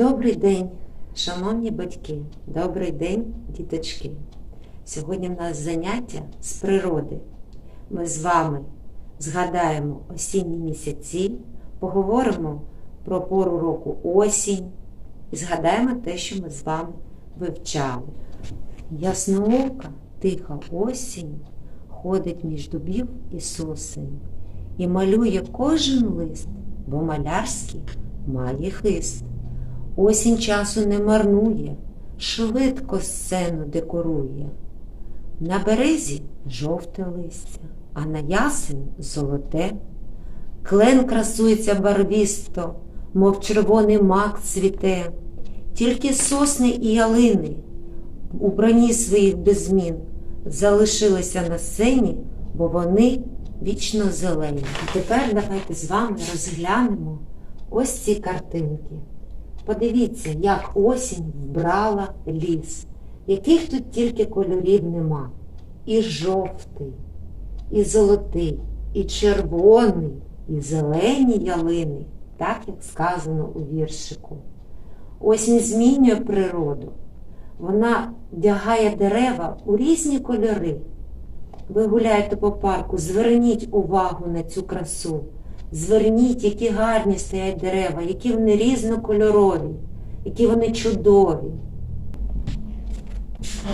Добрий день, шановні батьки, добрий день, діточки. Сьогодні в нас заняття з природи. Ми з вами згадаємо осінні місяці, поговоримо про пору року осінь і згадаємо те, що ми з вами вивчали. Ясноока, тиха осінь ходить між дубів і сосен і малює кожен лист, бо малярський має хист. Осінь часу не марнує, швидко сцену декорує. На березі жовте листя, а на ясень золоте. Клен красується барвісто, мов червоний мак цвіте. Тільки сосни і ялини, у броні своїх без змін, залишилися на сцені, бо вони вічно зелені. І тепер давайте з вами розглянемо ось ці картинки. Подивіться, як осінь вбрала ліс, яких тут тільки кольорів нема. І жовтий, і золотий, і червоний, і зелені ялини, так як сказано у віршику. Осінь змінює природу. Вона вдягає дерева у різні кольори. Ви гуляєте по парку, зверніть увагу на цю красу. Зверніть, які гарні стоять дерева, які вони різнокольорові, які вони чудові.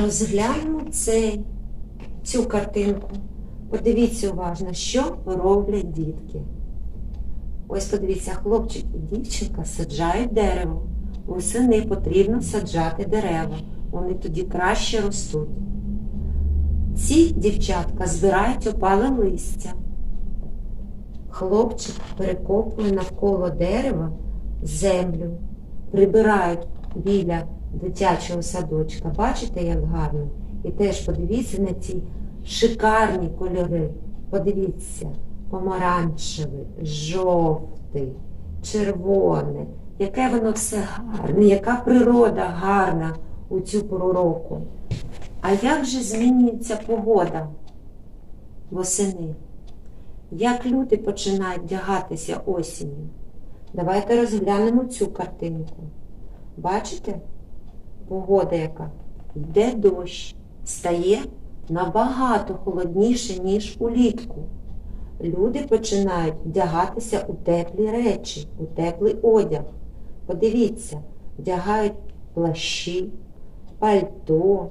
Розглянемо цей, цю картинку. Подивіться уважно, що роблять дітки. Ось подивіться, хлопчик і дівчинка саджають дерево. Восени потрібно саджати дерева. Вони тоді краще ростуть. Ці дівчатка збирають опале листя. Хлопчик перекопує навколо дерева землю, прибирають біля дитячого садочка. Бачите, як гарно? І теж подивіться на ці шикарні кольори. Подивіться, помаранчевий, жовтий, червоне. Яке воно все гарне, яка природа гарна у цю пору року. А як же змінюється погода восени? Як люди починають вдягатися осінню? Давайте розглянемо цю картинку. Бачите? Погода яка? Йде дощ, стає набагато холодніше, ніж улітку. Люди починають вдягатися у теплі речі, у теплий одяг. Подивіться, вдягають плащі, пальто,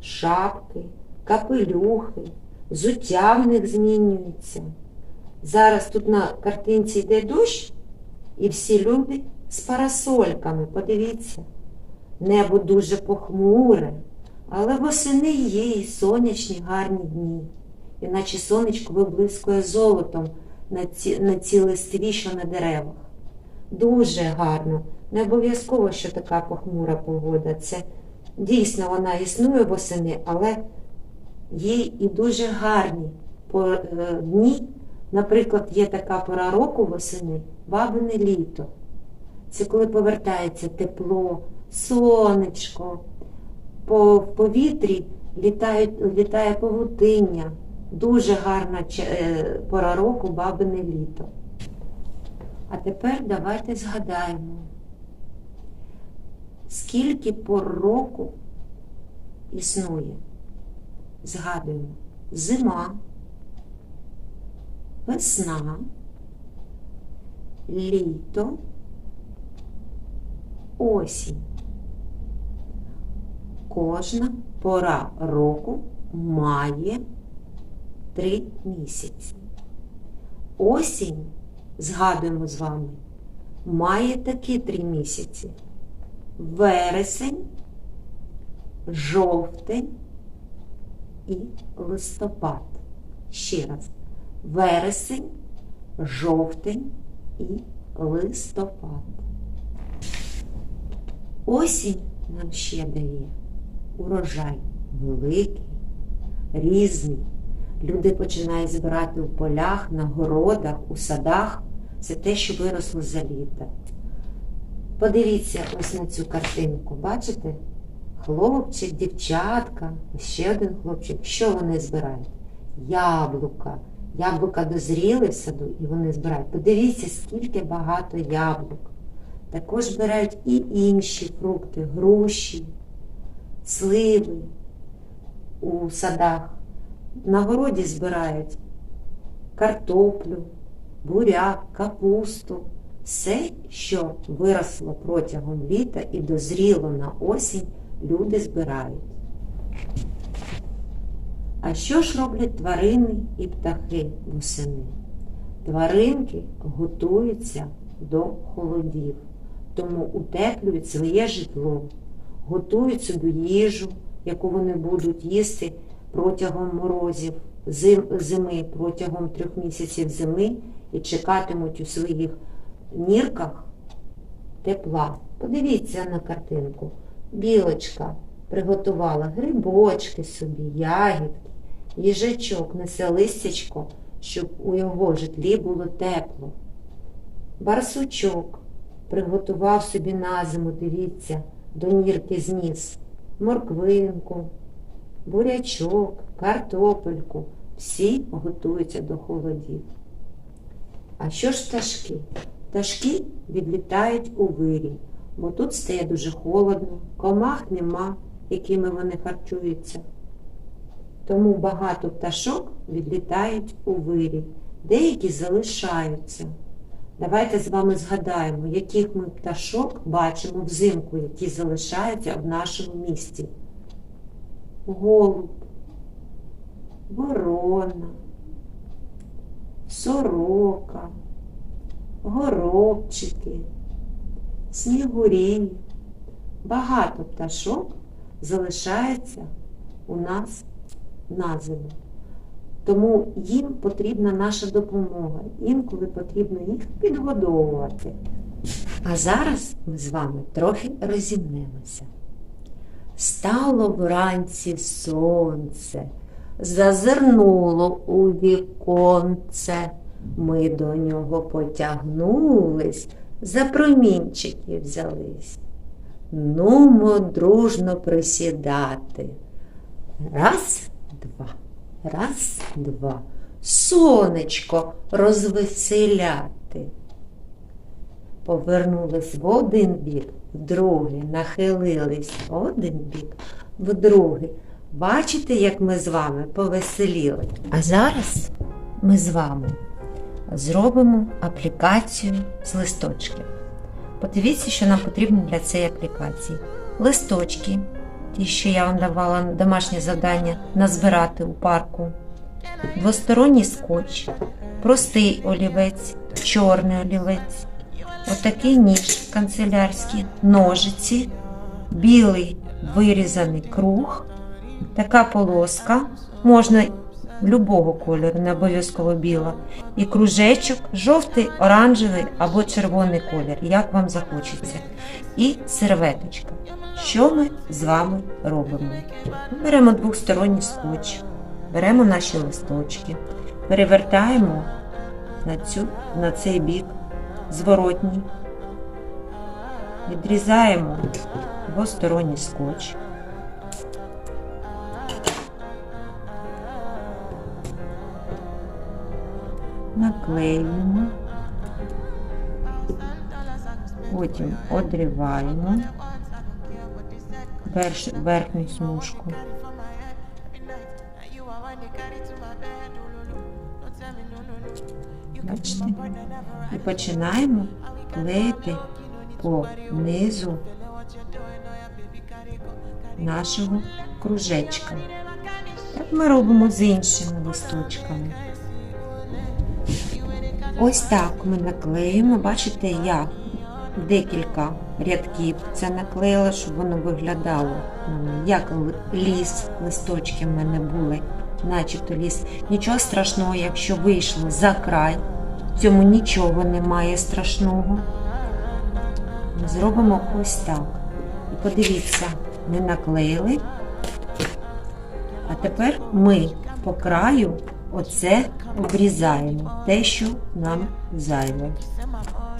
шапки, капелюхи, взуття в них змінюється. Зараз тут на картинці йде дощ, і всі люди з парасольками, подивіться. Небо дуже похмуре, але восени є і сонячні гарні дні. Іначе сонечко виблискує золотом на ці, на ці листові, що на деревах. Дуже гарно. Не обов'язково, що така похмура погода. Це дійсно вона існує восени, але є і дуже гарні е, дні. Наприклад, є така пора року восени, бабине літо. Це коли повертається тепло, сонечко, по в повітрі літають, літає павутиння. Дуже гарна е, пора року бабине літо. А тепер давайте згадаємо, скільки пор року існує. Згадуємо зима, весна, літо, осінь. Кожна пора року має три місяці. Осінь, згадуємо з вами, має такі три місяці. Вересень, жовтень і листопад. Ще раз. Вересень, жовтень і листопад. Осінь нам ще дає урожай великий, різний. Люди починають збирати у полях, на городах, у садах. Це те, що виросло за літа. Подивіться ось на цю картинку. Бачите? Хлопчик, дівчатка, ще один хлопчик. Що вони збирають? Яблука. Яблука дозріли в саду і вони збирають. Подивіться, скільки багато яблук. Також збирають і інші фрукти, груші, сливи у садах. На городі збирають картоплю, буряк, капусту, все, що виросло протягом літа і дозріло на осінь, люди збирають. А що ж роблять тварини і птахи восени? Тваринки готуються до холодів, тому утеплюють своє житло, готують собі їжу, яку вони будуть їсти протягом морозів, зим, зими, протягом трьох місяців зими і чекатимуть у своїх нірках тепла. Подивіться на картинку. Білочка приготувала грибочки собі, ягідки, їжачок несе листячко, щоб у його житлі було тепло. Барсучок приготував собі на зиму, дивіться, до нірки зніс морквинку, бурячок, картопельку. Всі готуються до холодів. А що ж пташки? Пташки відлітають у вирій, бо тут стає дуже холодно, комах нема, якими вони харчуються. Тому багато пташок відлітають у вирій, деякі залишаються. Давайте з вами згадаємо, яких ми пташок бачимо взимку, які залишаються в нашому місті. Голуб, ворона, сорока, горобчики, снігурі. Багато пташок залишається у нас на зиму. Тому їм потрібна наша допомога. Інколи потрібно їх підгодовувати. А зараз ми з вами трохи розімнемося. Стало вранці сонце, зазирнуло у віконце. Ми до нього потягнулись, за промінчики взялись. Нумо дружно присідати. Раз, два, раз, два. Сонечко розвеселяти. Повернулись в один бік, в другий, нахилились в один бік, в другий. Бачите, як ми з вами повеселіли? А зараз ми з вами зробимо аплікацію з листочків. Подивіться, що нам потрібно для цієї аплікації. Листочки, ті, що я вам давала домашнє завдання назбирати у парку. Двосторонній скотч, простий олівець, чорний олівець, отакий ніж канцелярський, ножиці, білий вирізаний круг, така полоска, можна любого кольору, не обов'язково біла, і кружечок, жовтий, оранжевий або червоний колір, як вам захочеться. І серветочка. Що ми з вами робимо? Беремо двосторонній скотч, беремо наші листочки, перевертаємо на, цю, на цей бік зворотній, відрізаємо двосторонній скотч. Наклеюємо, потім одріваємо верш- верхню смужку. Бачите? І починаємо клеїти по низу нашого кружечка. Так ми робимо з іншими листочками. Ось так ми наклеїмо. Бачите, я декілька рядків це наклеїла, щоб воно виглядало як ліс, листочки в мене були, начебто ліс. Нічого страшного, якщо вийшло за край, в цьому нічого немає страшного. Зробимо ось так. І подивіться, ми наклеїли. А тепер ми по краю оце обрізаємо те, що нам зайве,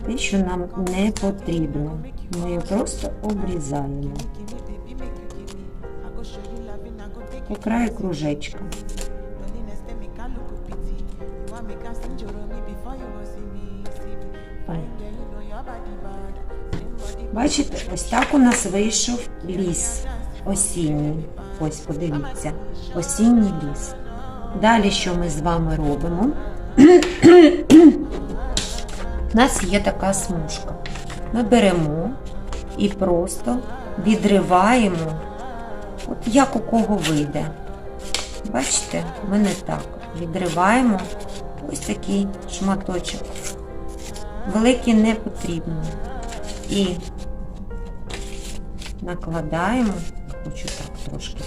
те, що нам не потрібно. Ми його просто обрізаємо по краю кружечка. Бачите, ось так у нас вийшов ліс осінній. Ось подивіться, осінній ліс. Далі що ми з вами робимо? У нас є така смужка. Ми беремо і просто відриваємо, от як у кого вийде. Бачите, ми не так. Відриваємо ось такий шматочок. Великий не потрібно. І накладаємо, хочу так трошки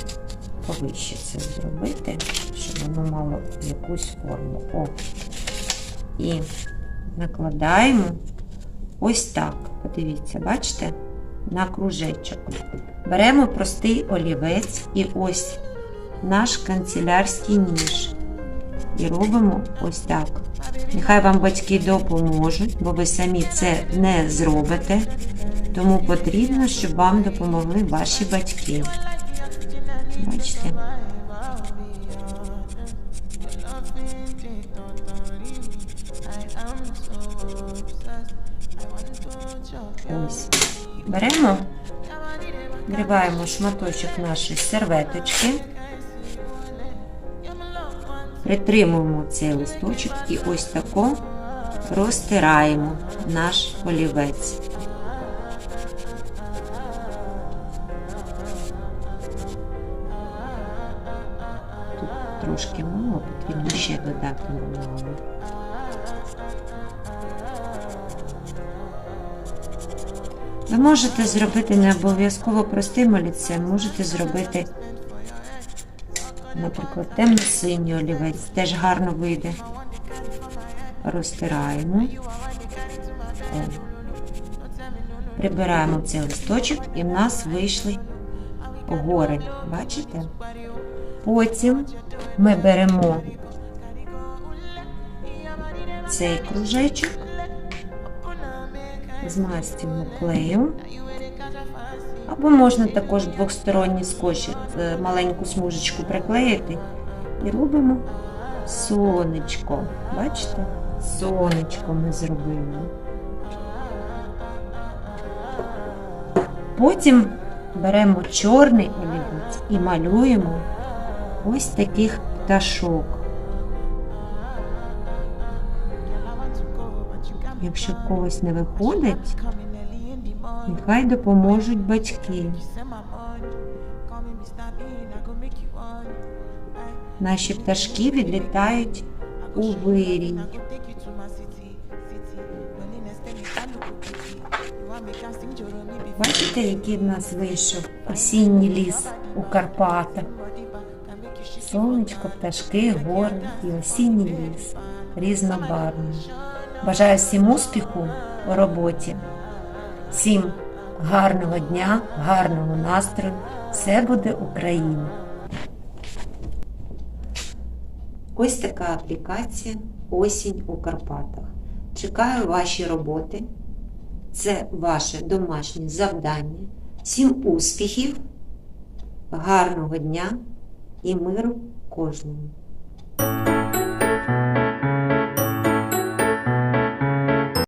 повище це зробити, воно мало якусь форму. О. І накладаємо ось так. Подивіться, бачите? На кружечок. Беремо простий олівець і ось наш канцелярський ніж. І робимо ось так. Нехай вам батьки допоможуть, бо ви самі це не зробите. Тому потрібно, щоб вам допомогли ваші батьки. Бачите? Ось. Беремо, вриваємо шматочок нашої серветочки, притримуємо цей листочок і ось тако розтираємо наш олівець. Трошки мало, потрібно ще додати мало. Ви можете зробити не обов'язково простим олівцем, можете зробити, наприклад, темно-синій олівець, теж гарно вийде. Розтираємо. Прибираємо цей листочок і в нас вийшли гори. Бачите? Потім ми беремо цей кружечок змастимо клеєм. Або можна також двохсторонній скотч, е, маленьку смужечку приклеїти і робимо сонечко. Бачите? Сонечко ми зробили. Потім беремо чорний олівець і малюємо ось таких пташок. Якщо в когось не виходить, нехай допоможуть батьки. Наші пташки відлітають у вирій. Бачите, який в нас вийшов осінній ліс у Карпатах. Сонечко, пташки, гори і осінній ліс різнобарвний. Бажаю всім успіху у роботі, всім гарного дня, гарного настрою. Все буде Україна. Ось така аплікація Осінь у Карпатах. Чекаю ваші роботи. Це ваше домашнє завдання. Всім успіхів, гарного дня і миру кожному.